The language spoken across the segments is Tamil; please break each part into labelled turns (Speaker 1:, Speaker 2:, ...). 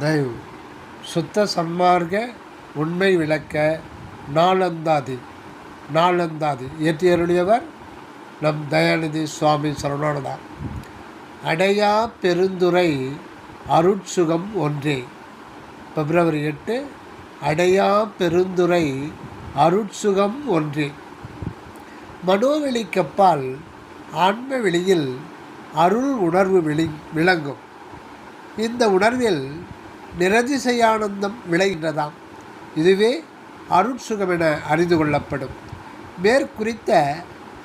Speaker 1: தயவு. சுத்த சன்மார்க்க உண்மை விளக்க நாளந்தாதி நாளந்தாதி. இயற்றியருடையவர் நம் தயாநிதி சுவாமி சரவணானதா அடையா பெருந்துரை அருட்சுகம் ஒன்றே. பிப்ரவரி எட்டு அடையா பெருந்துரை அருட்சுகம் ஒன்றே. மனோவெளிக்கப்பால் ஆன்ம வெளியில் அருள் உணர்வு விளி விளங்கும். இந்த உணர்வில் நிரதிசையானந்தம் விளைகின்றதாம். இதுவே அருட்சுகம் என அறிந்து கொள்ளப்படும். மேற்குறித்த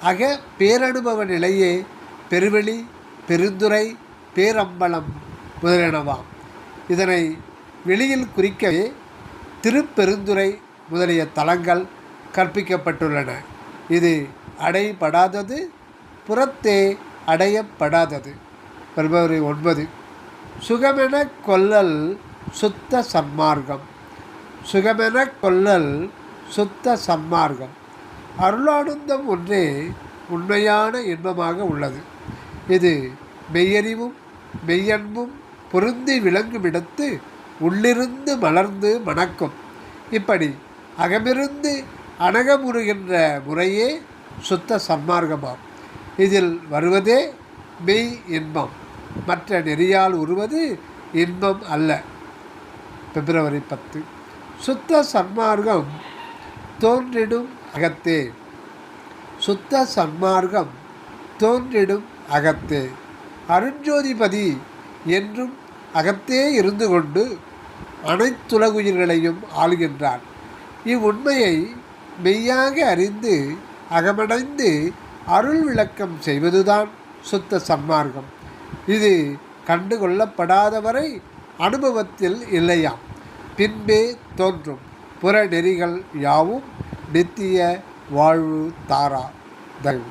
Speaker 1: அக பேரனுபவ நிலையே பெருவெளி பெருந்துரை பேரம்பலம் முதலியனவாம். இதனை வெளியில் குறிக்கவே திருப்பெருந்துறை முதலிய தலங்கள் கற்பிக்கப்பட்டுள்ளன. இது அடைபடாதது புறத்தே அடையப்படாதது. பிப்ரவரி ஒன்பது. சுகமென கொல்லல் சுத்த சன்மார்க்கம் சுகமென கொல்லல் சுத்த சன்மார்க்கம் அருளானந்தம் ஒன்றே உண்மையான இன்பமாக உள்ளது. இது மெய்யறிவும் மெய்யன்பும் பொருந்தி விளங்குமிடத்து உள்ளிருந்து மலர்ந்து மணக்கும். இப்படி அகமிருந்து அணகமுறுகின்ற முறையே சுத்த சன்மார்க்கமாம் இதில் வருவதே மெய் இன்பம். மற்ற நெறியால் உருவது இன்பம் அல்ல. பிப்ரவரி பத்து. சுத்த சன்மார்க்கம் தோன்றிடும் அகத்தே. சுத்த சன்மார்க்கம் தோன்றிடும் அகத்தே. அருஞ்சோதிபதி என்றும் அகத்தே இருந்து கொண்டு அனைத்துலகுயிர்களையும் ஆளுகின்றான். இவ்வுண்மையை மெய்யாக அறிந்து அகமடைந்து அருள் விளக்கம் செய்வதுதான் சுத்த சன்மார்க்கம். இது கண்டுகொள்ளப்படாதவரை அனுபவத்தில் இல்லையாம் பின்பே தோன்றும். புற நெறிகள் யாவும் நித்திய வாழ்வு தாரா. தயவு.